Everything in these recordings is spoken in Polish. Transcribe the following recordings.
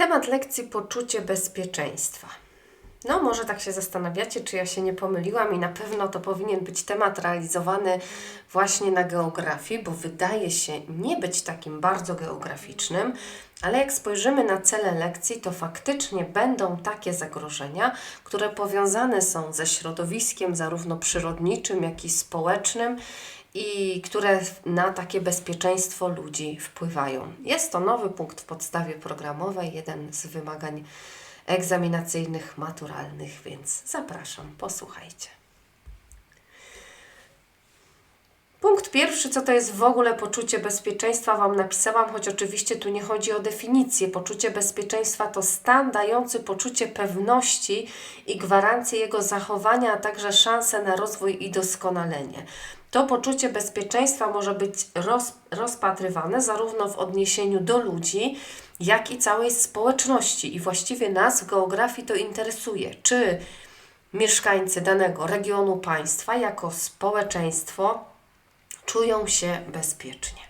Temat lekcji poczucie bezpieczeństwa. No, może tak się zastanawiacie, czy ja się nie pomyliłam, i na pewno to powinien być temat realizowany właśnie na geografii, bo wydaje się nie być takim bardzo geograficznym, ale jak spojrzymy na cele lekcji, to faktycznie będą takie zagrożenia, które powiązane są ze środowiskiem, zarówno przyrodniczym, jak i społecznym, i które na takie bezpieczeństwo ludzi wpływają. Jest to nowy punkt w podstawie programowej, jeden z wymagań egzaminacyjnych, maturalnych, więc zapraszam, posłuchajcie. Punkt pierwszy, co to jest w ogóle poczucie bezpieczeństwa, Wam napisałam, choć oczywiście tu nie chodzi o definicję. Poczucie bezpieczeństwa to stan dający poczucie pewności i gwarancję jego zachowania, a także szansę na rozwój i doskonalenie. To poczucie bezpieczeństwa może być roz, rozpatrywane zarówno w odniesieniu do ludzi, jak i całej społeczności. I właściwie nas w geografii to interesuje, czy mieszkańcy danego regionu państwa jako społeczeństwo czują się bezpiecznie.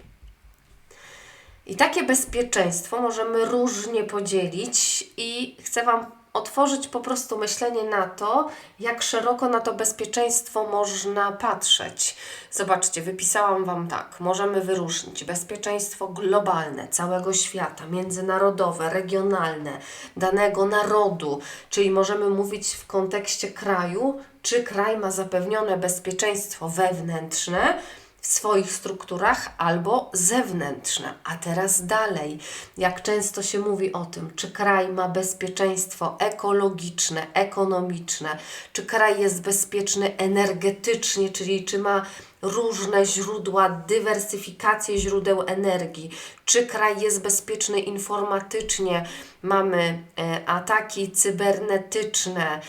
I takie bezpieczeństwo możemy różnie podzielić, i chcę Wam otworzyć po prostu myślenie na to, jak szeroko na to bezpieczeństwo można patrzeć. Zobaczcie, wypisałam Wam tak. Możemy wyróżnić bezpieczeństwo globalne, całego świata, międzynarodowe, regionalne, danego narodu, czyli możemy mówić w kontekście kraju, czy kraj ma zapewnione bezpieczeństwo wewnętrzne, w swoich strukturach albo zewnętrzne. A teraz dalej, jak często się mówi o tym, czy kraj ma bezpieczeństwo ekologiczne, ekonomiczne, czy kraj jest bezpieczny energetycznie, czyli czy ma różne źródła, dywersyfikację źródeł energii, czy kraj jest bezpieczny informatycznie, mamy e, ataki cybernetyczne,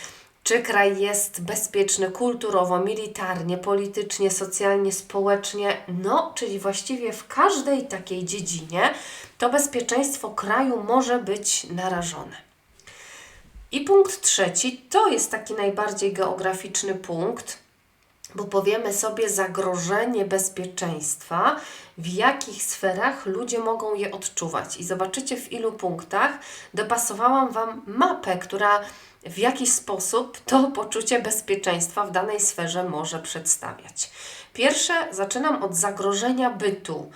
czy kraj jest bezpieczny kulturowo, militarnie, politycznie, socjalnie, społecznie, no, czyli właściwie w każdej takiej dziedzinie to bezpieczeństwo kraju może być narażone. I punkt trzeci to jest taki najbardziej geograficzny punkt, bo powiemy sobie zagrożenie bezpieczeństwa, w jakich sferach ludzie mogą je odczuwać. I zobaczycie w ilu punktach dopasowałam Wam mapę, która w jaki sposób to poczucie bezpieczeństwa w danej sferze może przedstawiać. Pierwsze zaczynam od zagrożenia bytu.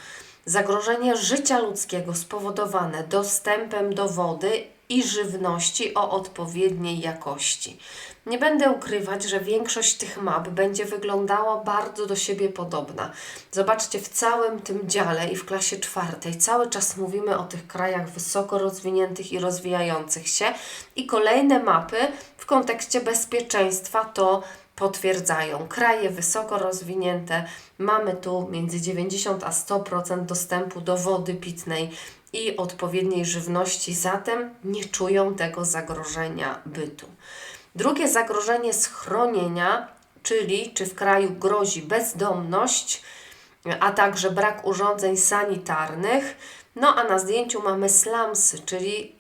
Zagrożenie życia ludzkiego spowodowane dostępem do wody i żywności o odpowiedniej jakości. Nie będę ukrywać, że większość tych map będzie wyglądała bardzo do siebie podobna. Zobaczcie, w całym tym dziale i w klasie czwartej cały czas mówimy o tych krajach wysoko rozwiniętych i rozwijających się, i kolejne mapy w kontekście bezpieczeństwa to potwierdzają. Kraje wysoko rozwinięte, mamy tu między 90 a 100% dostępu do wody pitnej i odpowiedniej żywności, zatem nie czują tego zagrożenia bytu. Drugie zagrożenie schronienia, czyli czy w kraju grozi bezdomność, a także brak urządzeń sanitarnych. No a na zdjęciu mamy slumsy, czyli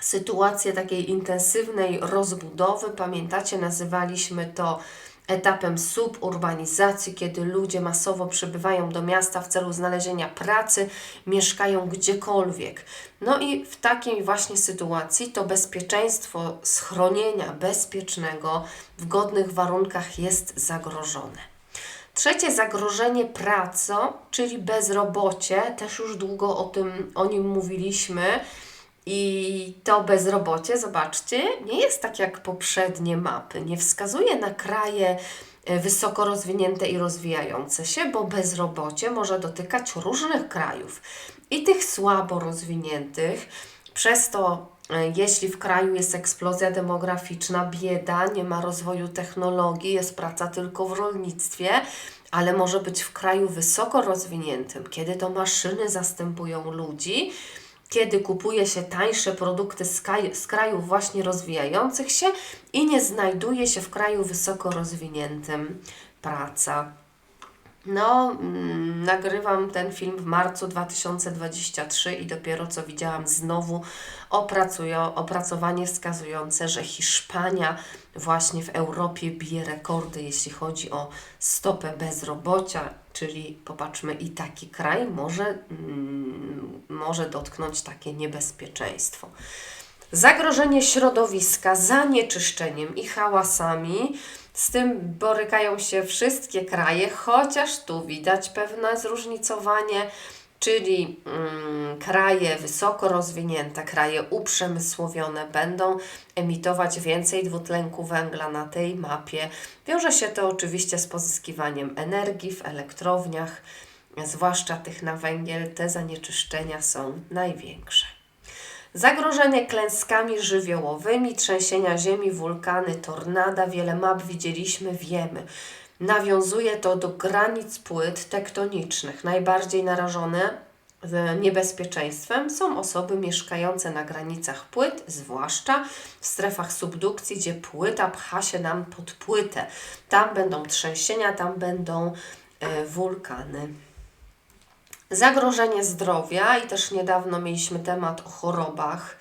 sytuację takiej intensywnej rozbudowy. Pamiętacie, nazywaliśmy to etapem suburbanizacji, kiedy ludzie masowo przybywają do miasta w celu znalezienia pracy, mieszkają gdziekolwiek. No i w takiej właśnie sytuacji to bezpieczeństwo schronienia bezpiecznego w godnych warunkach jest zagrożone. Trzecie zagrożenie pracą, czyli bezrobocie, też już długo o tym o nim mówiliśmy. I to bezrobocie, zobaczcie, nie jest tak jak poprzednie mapy. Nie wskazuje na kraje e, wysoko rozwinięte i rozwijające się, bo bezrobocie może dotykać różnych krajów i tych słabo rozwiniętych. Przez to, e, jeśli w kraju jest eksplozja demograficzna, bieda, nie ma rozwoju technologii, jest praca tylko w rolnictwie, ale może być w kraju wysoko rozwiniętym, kiedy to maszyny zastępują ludzi kiedy kupuje się tańsze produkty z, z krajów właśnie rozwijających się i nie znajduje się w kraju wysoko rozwiniętym praca. No, mm, nagrywam ten film w marcu 2023 i dopiero co widziałam znowu opracują, opracowanie wskazujące, że Hiszpania właśnie w Europie bije rekordy, jeśli chodzi o stopę bezrobocia, czyli popatrzmy, i taki kraj może, mm, może dotknąć takie niebezpieczeństwo. Zagrożenie środowiska zanieczyszczeniem i hałasami. Z tym borykają się wszystkie kraje, chociaż tu widać pewne zróżnicowanie, czyli mm, kraje wysoko rozwinięte, kraje uprzemysłowione będą emitować więcej dwutlenku węgla na tej mapie. Wiąże się to oczywiście z pozyskiwaniem energii w elektrowniach, zwłaszcza tych na węgiel. Te zanieczyszczenia są największe. Zagrożenie klęskami żywiołowymi, trzęsienia ziemi, wulkany, tornada, wiele map widzieliśmy, wiemy. Nawiązuje to do granic płyt tektonicznych. Najbardziej narażone niebezpieczeństwem są osoby mieszkające na granicach płyt, zwłaszcza w strefach subdukcji, gdzie płyta pcha się nam pod płytę. Tam będą trzęsienia, tam będą e, wulkany. Zagrożenie zdrowia i też niedawno mieliśmy temat o chorobach.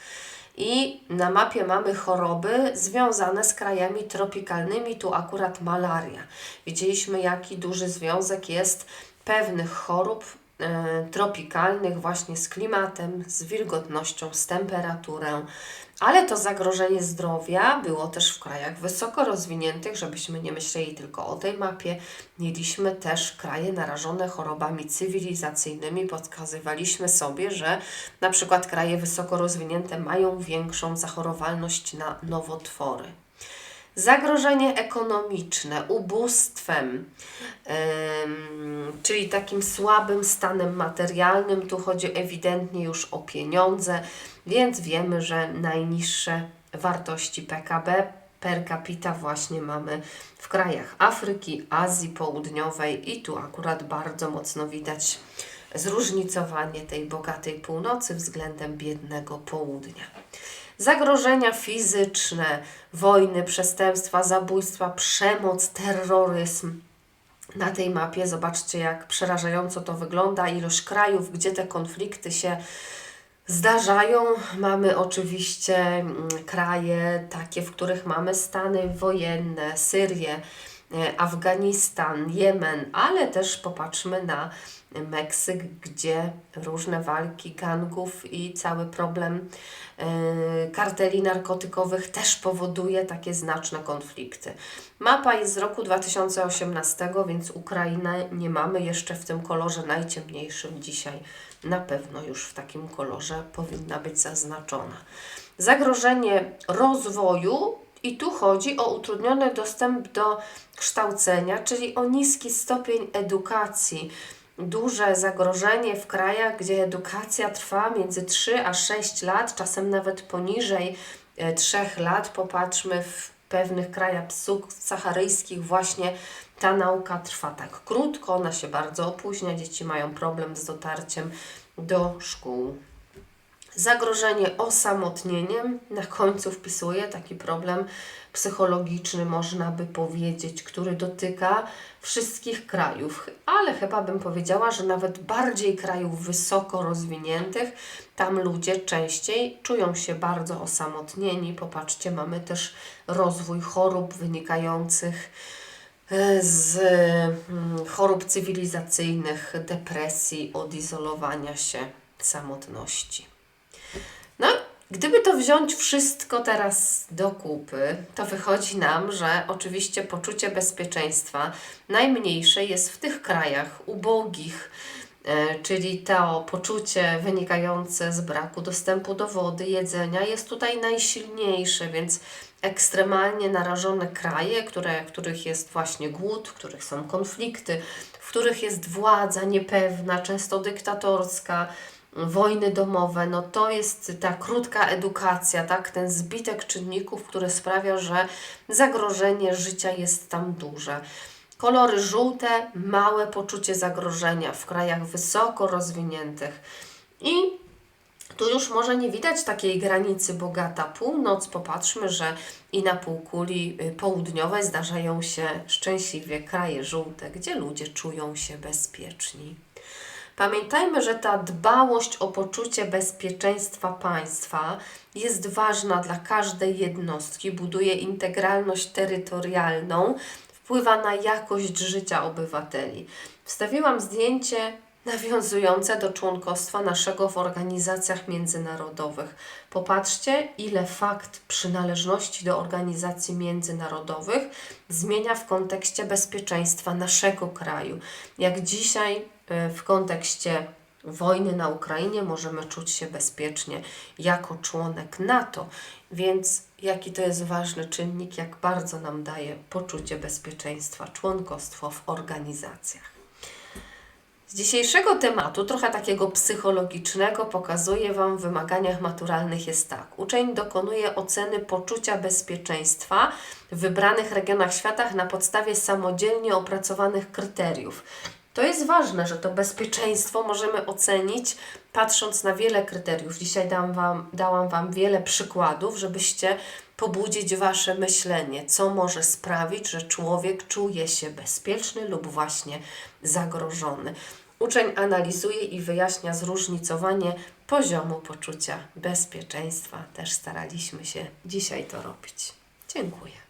I na mapie mamy choroby związane z krajami tropikalnymi, tu akurat malaria. Widzieliśmy, jaki duży związek jest pewnych chorób tropikalnych właśnie z klimatem, z wilgotnością, z temperaturą, ale to zagrożenie zdrowia było też w krajach wysoko rozwiniętych, żebyśmy nie myśleli tylko o tej mapie. Mieliśmy też kraje narażone chorobami cywilizacyjnymi. Podkazywaliśmy sobie, że na przykład kraje wysoko rozwinięte mają większą zachorowalność na nowotwory. Zagrożenie ekonomiczne, ubóstwem, czyli takim słabym stanem materialnym. Tu chodzi ewidentnie już o pieniądze, więc wiemy, że najniższe wartości PKB per capita właśnie mamy w krajach Afryki, Azji Południowej i tu akurat bardzo mocno widać zróżnicowanie tej bogatej północy względem biednego południa. Zagrożenia fizyczne, wojny, przestępstwa, zabójstwa, przemoc, terroryzm. Na tej mapie zobaczcie, jak przerażająco to wygląda, ilość krajów, gdzie te konflikty się zdarzają. Mamy oczywiście mm, kraje takie, w których mamy stany wojenne, Syrię, Afganistan, Jemen, ale też popatrzmy na Meksyk, gdzie różne walki gangów i cały problem yy, karteli narkotykowych też powoduje takie znaczne konflikty. Mapa jest z roku 2018, więc Ukrainę nie mamy jeszcze w tym kolorze najciemniejszym dzisiaj. Na pewno już w takim kolorze powinna być zaznaczona. Zagrożenie rozwoju i tu chodzi o utrudniony dostęp do kształcenia, czyli o niski stopień edukacji duże zagrożenie w krajach, gdzie edukacja trwa między 3 a 6 lat, czasem nawet poniżej 3 e, lat. Popatrzmy w pewnych krajach subsaharyjskich właśnie ta nauka trwa tak krótko, ona się bardzo opóźnia, dzieci mają problem z dotarciem do szkół. Zagrożenie osamotnieniem na końcu wpisuje taki problem psychologiczny, można by powiedzieć, który dotyka wszystkich krajów, ale chyba bym powiedziała, że nawet bardziej krajów wysoko rozwiniętych, tam ludzie częściej czują się bardzo osamotnieni. Popatrzcie, mamy też rozwój chorób wynikających e, z mm, chorób cywilizacyjnych, depresji, odizolowania się, samotności. No, gdyby to wziąć wszystko teraz do kupy, to wychodzi nam, że oczywiście poczucie bezpieczeństwa najmniejsze jest w tych krajach ubogich, e, czyli to poczucie wynikające z braku dostępu do wody, jedzenia jest tutaj najsilniejsze, więc ekstremalnie narażone kraje, które, w których jest właśnie głód, w których są konflikty, w których jest władza niepewna, często dyktatorska, wojny domowe, no to jest ta krótka edukacja, tak, ten zbitek czynników, który sprawia, że zagrożenie życia jest tam duże. Kolory żółte, małe poczucie zagrożenia w krajach wysoko rozwiniętych i Tu już może nie widać takiej granicy bogata północ. Popatrzmy, że i na półkuli y, południowej zdarzają się szczęśliwie kraje żółte, gdzie ludzie czują się bezpieczni. Pamiętajmy, że ta dbałość o poczucie bezpieczeństwa państwa jest ważna dla każdej jednostki, buduje integralność terytorialną, wpływa na jakość życia obywateli. Wstawiłam zdjęcie nawiązujące do członkostwa naszego w organizacjach międzynarodowych. Popatrzcie, ile fakt przynależności do organizacji międzynarodowych zmienia w kontekście bezpieczeństwa naszego kraju. Jak dzisiaj w kontekście wojny na Ukrainie możemy czuć się bezpiecznie jako członek NATO. Więc jaki to jest ważny czynnik, jak bardzo nam daje poczucie bezpieczeństwa członkostwo w organizacjach. Z dzisiejszego tematu, trochę takiego psychologicznego, pokazuję Wam w wymaganiach maturalnych jest tak. Uczeń dokonuje oceny poczucia bezpieczeństwa w wybranych regionach świata na podstawie samodzielnie opracowanych kryteriów. To jest ważne, że to bezpieczeństwo możemy ocenić patrząc na wiele kryteriów. Dzisiaj dałam wam, dałam Wam wiele przykładów, żebyście pobudzić Wasze myślenie, co może sprawić, że człowiek czuje się bezpieczny lub właśnie zagrożony. Uczeń analizuje i wyjaśnia zróżnicowanie poziomu poczucia bezpieczeństwa. Też staraliśmy się dzisiaj to robić. Dziękuję.